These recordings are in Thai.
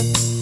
you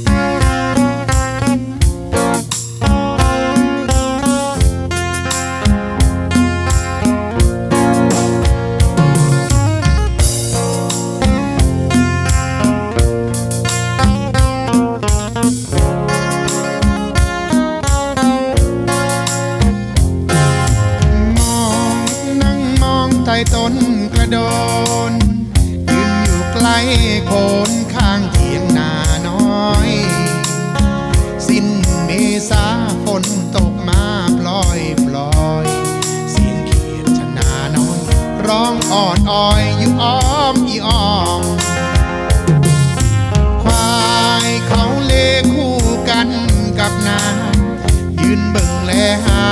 ืนบึงแลหา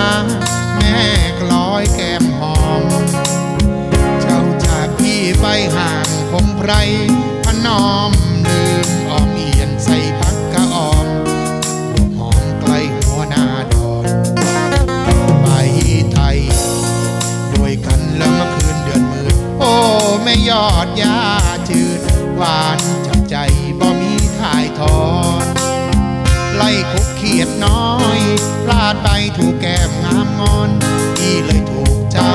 แม่กลอยแก้มหอม เจ้าจากพี่ไปห่างผมไพรพนอม ไปถูกแก้มงามงอนพี่เลยถูกเจ้า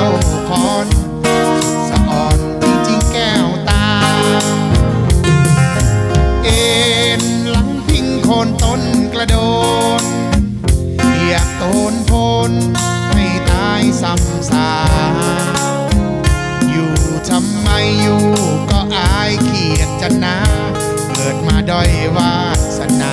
คอนสะอ่อนจริงๆแก้วตา เอ็นหลังพิงโคนต้นกระโดนเหยียบโตนโพนให้ตายสำสาอยู่ทำไมอยู่ก็อายเขียดจันนาเกิดมาด้อยวาสนา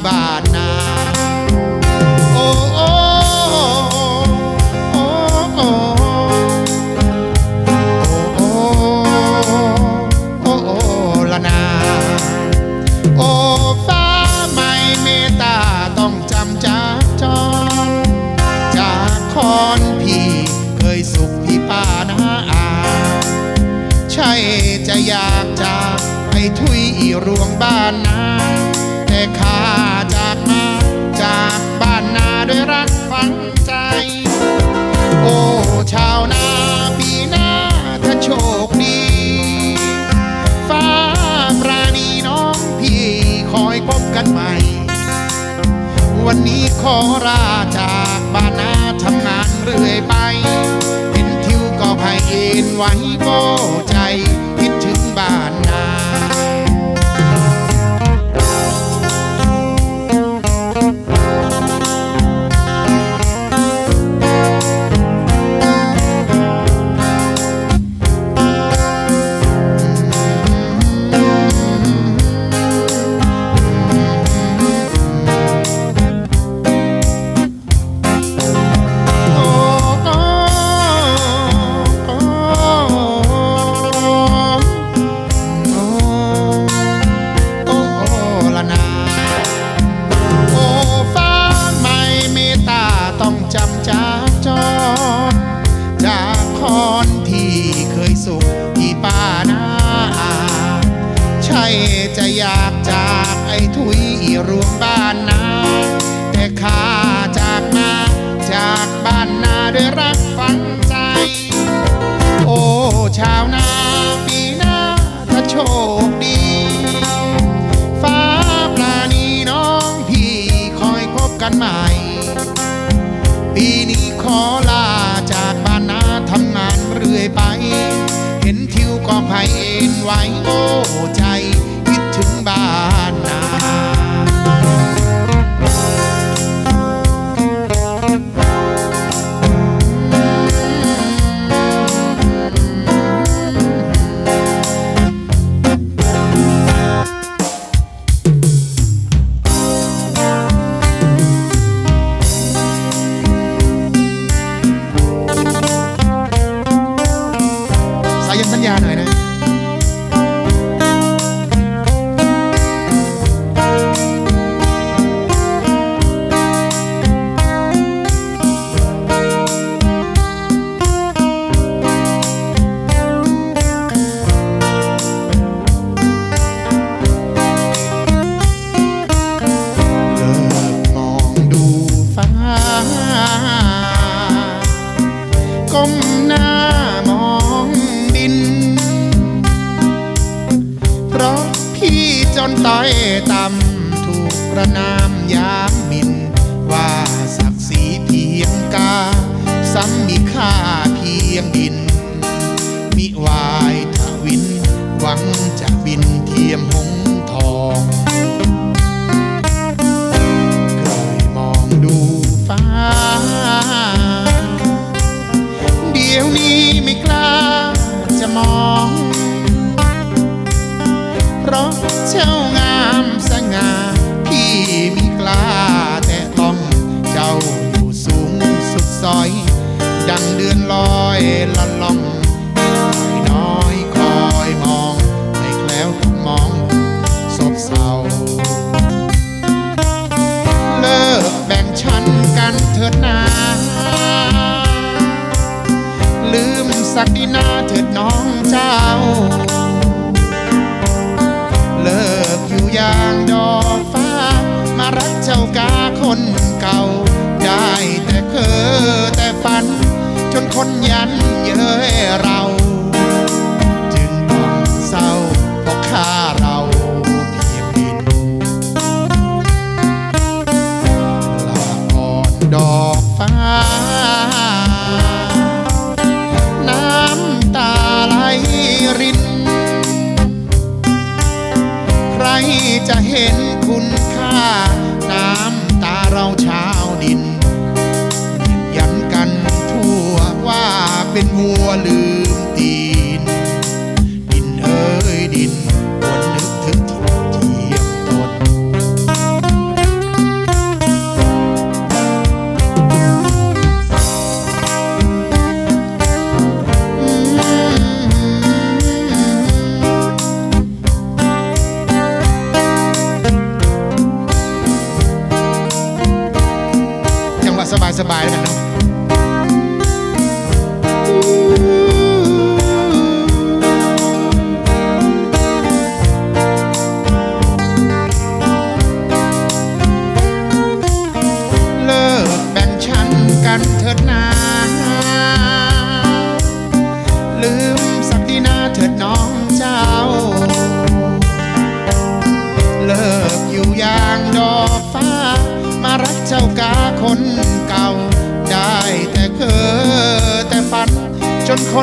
by. ใจากไอ้ทุยรวมบ้านนา แต่ข้าจากมาจากบ้านนาด้วยรักฝังใจ โอ้ชาวนาปีหน้าถ้าโชคดี ฟ้าปลานีน้องพี่คอยพบกันใหม่ ปีนี้ขอลาจากบ้านนาทำงานเรื่อยไป เห็นทิวกองไผ่เอ็นไหวโอ้ใจคิดถึงบ้าน วังจะบินเทียมหงทองเคยมองดูฟ้า เดี๋ยวนี้ไม่กล้าจะมอง เพราะเจ้างามสง่าพี่มีกล้าแต่ต้องเจ้าอยู่สูงสุดซอย ดังเดือนลอยละล่อง ถิดนาลืมสักดินาเถิดน้องเจ้า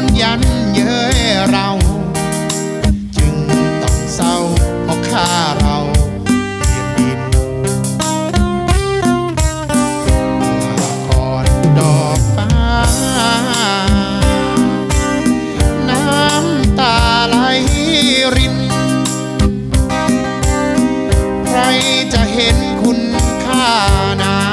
คนยันเย้ยเรา จึงต้องเศร้าเพราะค่าเราเพียงดินลาก่อนดอกฟ้า น้ำตาไหลริน ใครจะเห็นคุณค่านา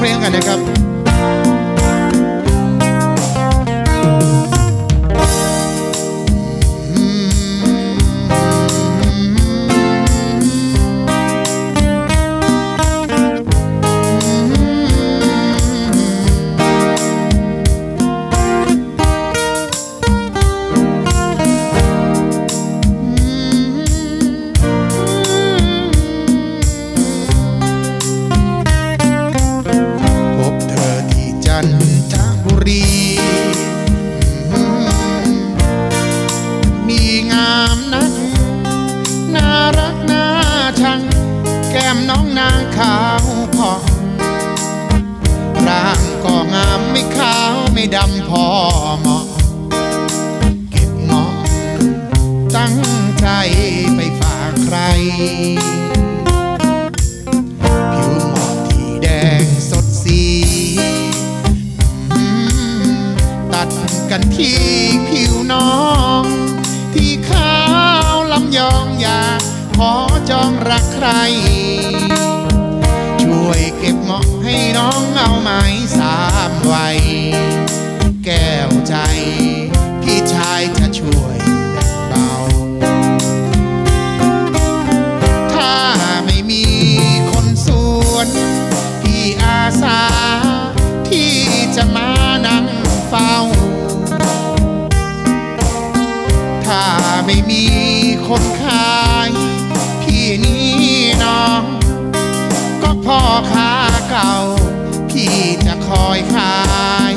เพลงกันนะครับ ไม่ดำพอเหมาะ มีคนขายพี่นี่น้อง ก็พ่อค้าเก่า พี่จะคอยขาย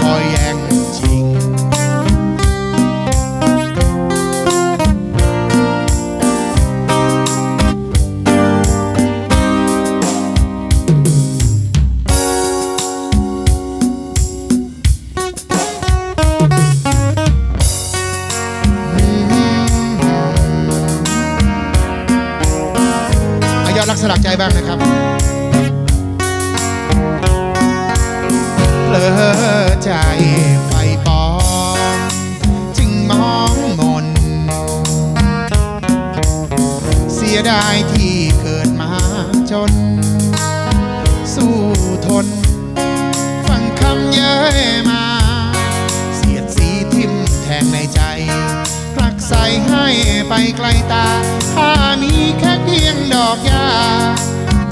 คอย ให้ไปไกลตา ถ้ามีแค่เพียงดอกยา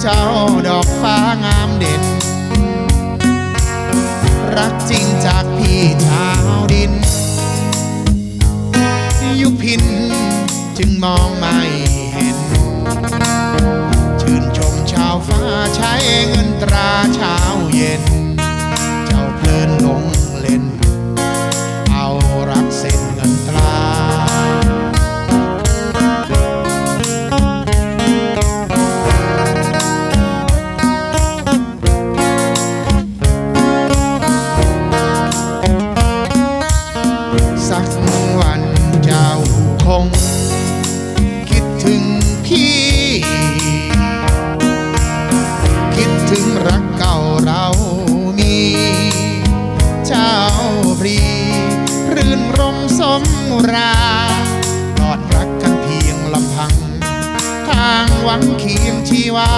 เจ้าดอกฟ้างามเด่น รักจริงจากพี่ชาวดิน ยุพินจึงมองไม่เห็น ชื่นชมชาวฟ้าใช้เงินตราเช้าเย็น เจ้าเพลินลงเล่น เอารักเสร็จ คิดถึงรักเก่าเรามีเช้าพรี รื่นรมสมราปลอดรักกันเพียงลำพัง ทางหวังเคียงชีวา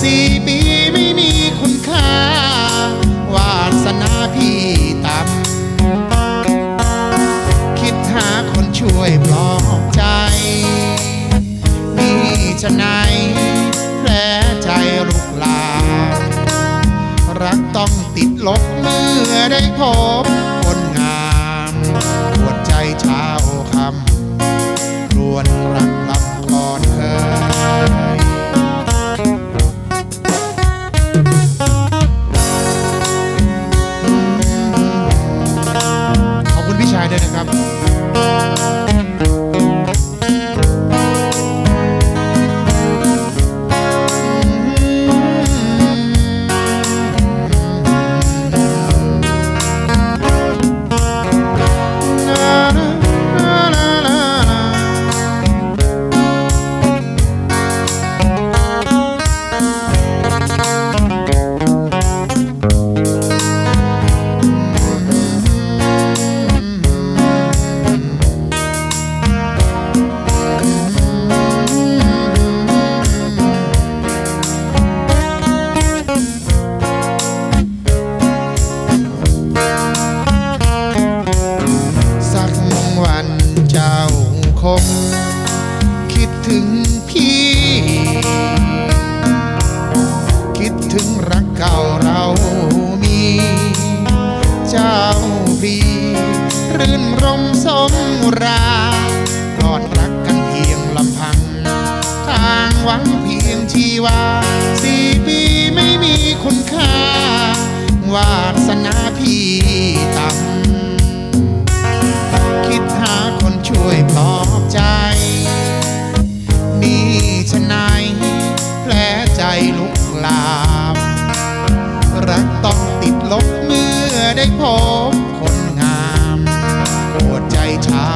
สี่ปีไม่มีคุณค่า วาสนาพี่ต่ำคิดหาคนช่วยปลอบใจ มีชนะ รักต้องติดลบเมื่อได้พบคนงามปวดใจเช้าคำรวนรักลำคอนเคยขอบคุณพี่ชายด้วยนะครับ จ้าคงคิดถึงพี่ คิดถึงรักเก่าเรามี เจ้าพีรื่นรมสมราพลอดรักกันเพียงลำพัง ทางหวังเพียงชีวาสี่ปีไม่มีคุณค่าวาสนาพี่ต่ำ วยปลอบใจมีชะไหนายแผลใจลุกลาม รักต้องติดลบเมื่อได้พบคนงามปวดใจชา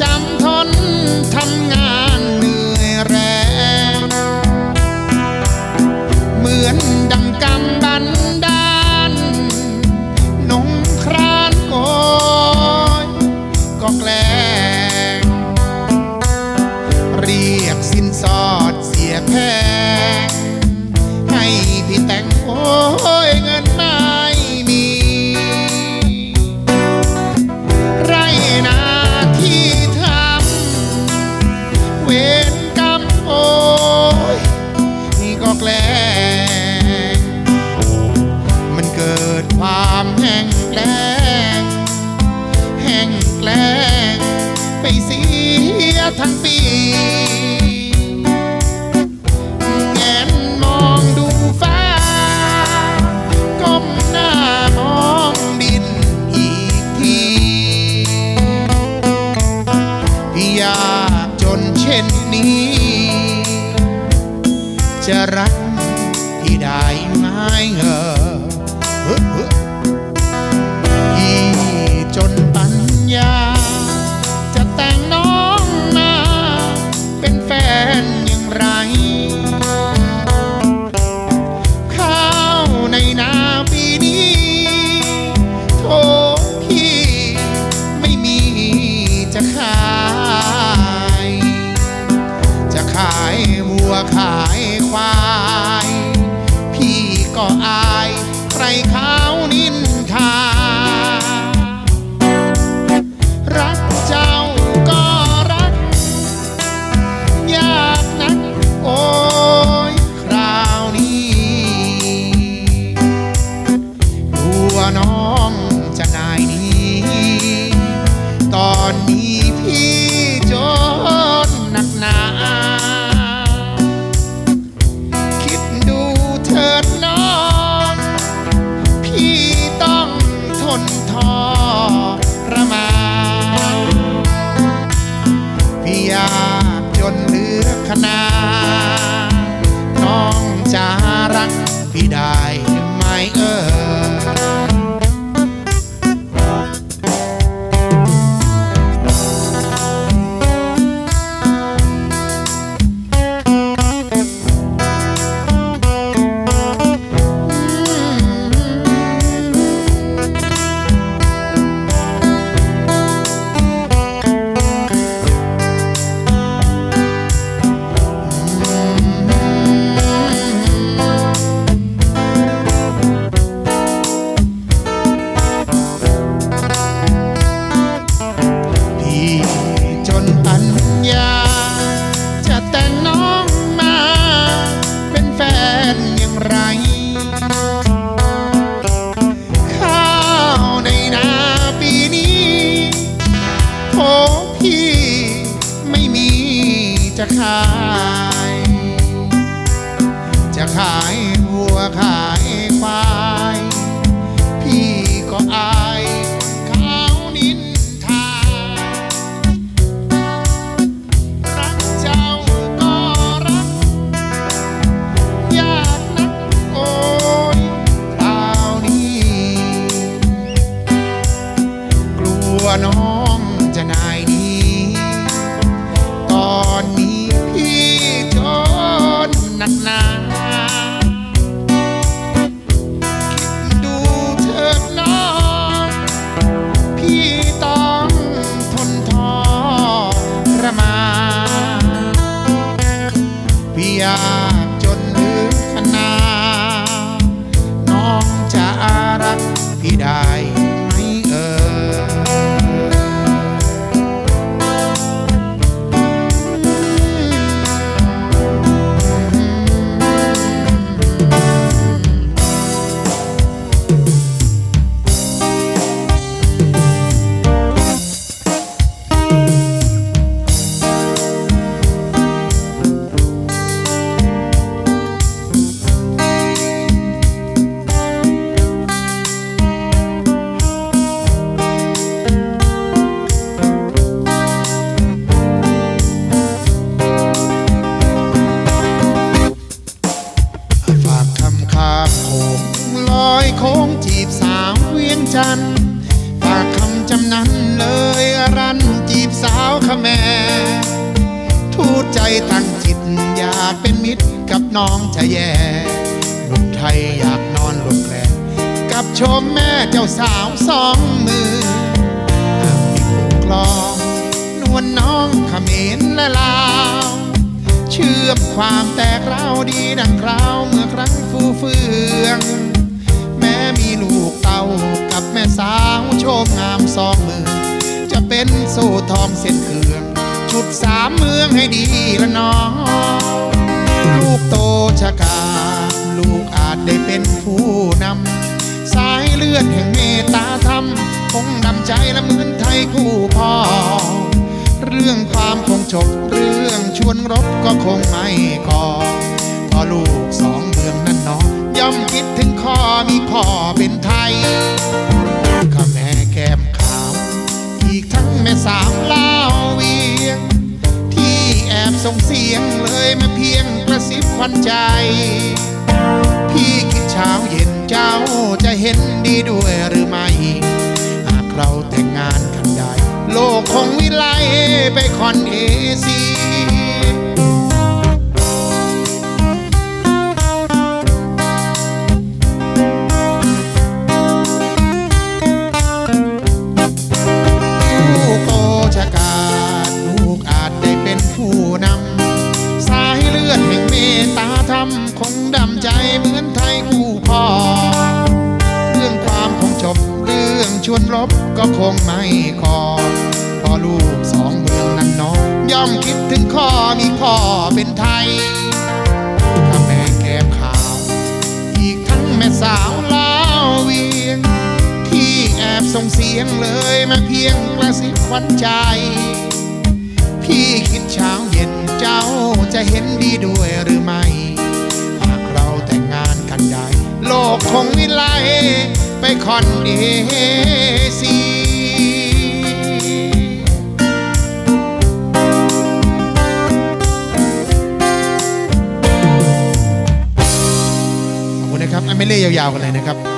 ចាំធន់ อาย ใครเขานินทาะขาย จะขายวัวขายควาย กับน้องจะแย่หนุ่มไทยอยากนอนหลบแกลกับชมแม่เจ้าสาวสองมือหามีคู่คลอง นวลน้องขมรและลาว เชื่อมความแตกเราวดีดังคราวเมื่อครั้งฟูเฟือง แม้มีลูกเต่ากับแม่สาวโชมงามสองมือ จะเป็นโซ่ทองเส้นเครื่อง ชุดสามเมืองให้ดีละน้อง ลูกโตชะกา ลูกอาจได้เป็นผู้นำ สายเลือดแห่งเมตตาธรรม คงนำใจละเหมือนไทยคู่พ่อ เรื่องความคงจบเรื่องชวนรบก็คงไม่ก่อพอลูกสองเมืองนั้นเนอย่อมคิดถึงข้อมีพ่อเป็นไทยข้าแม่แก้มขาว อีกทั้งแม่สาวลาวเวียง ที่แอบส่งเสียงเลยมาเพียงิบควันใจ พี่คิดเช้าเย็นเจ้าจะเห็นดีด้วยหรือไม่ หากเราแต่งงานกันได้ โลกคงวิไลไปคอนเอเซีย ตตาธรรมคงดำใจเหมือนไทยคู่พ่อ เรื่องความคงจบเรื่องชวนรบก็คงไม่คอพอลูกสองเมืองนั้นน้องย่อมคิดถึงข้อมีพ่อเป็นไทยข้าแม่แก้มขาว อีกทั้งแม่สาวลาวเวียง ที่แอบส่งเสียงเลยมาเพียงกระซิบขวัญใจ พี่คิดเช้าเย็นเจ้าจะเห็นดีด้วยหรือไม่ ลกคงวิไลไปคอนเดซีขอบคุณนะครับไม่เล่ยยาวๆกันเลยนะครับ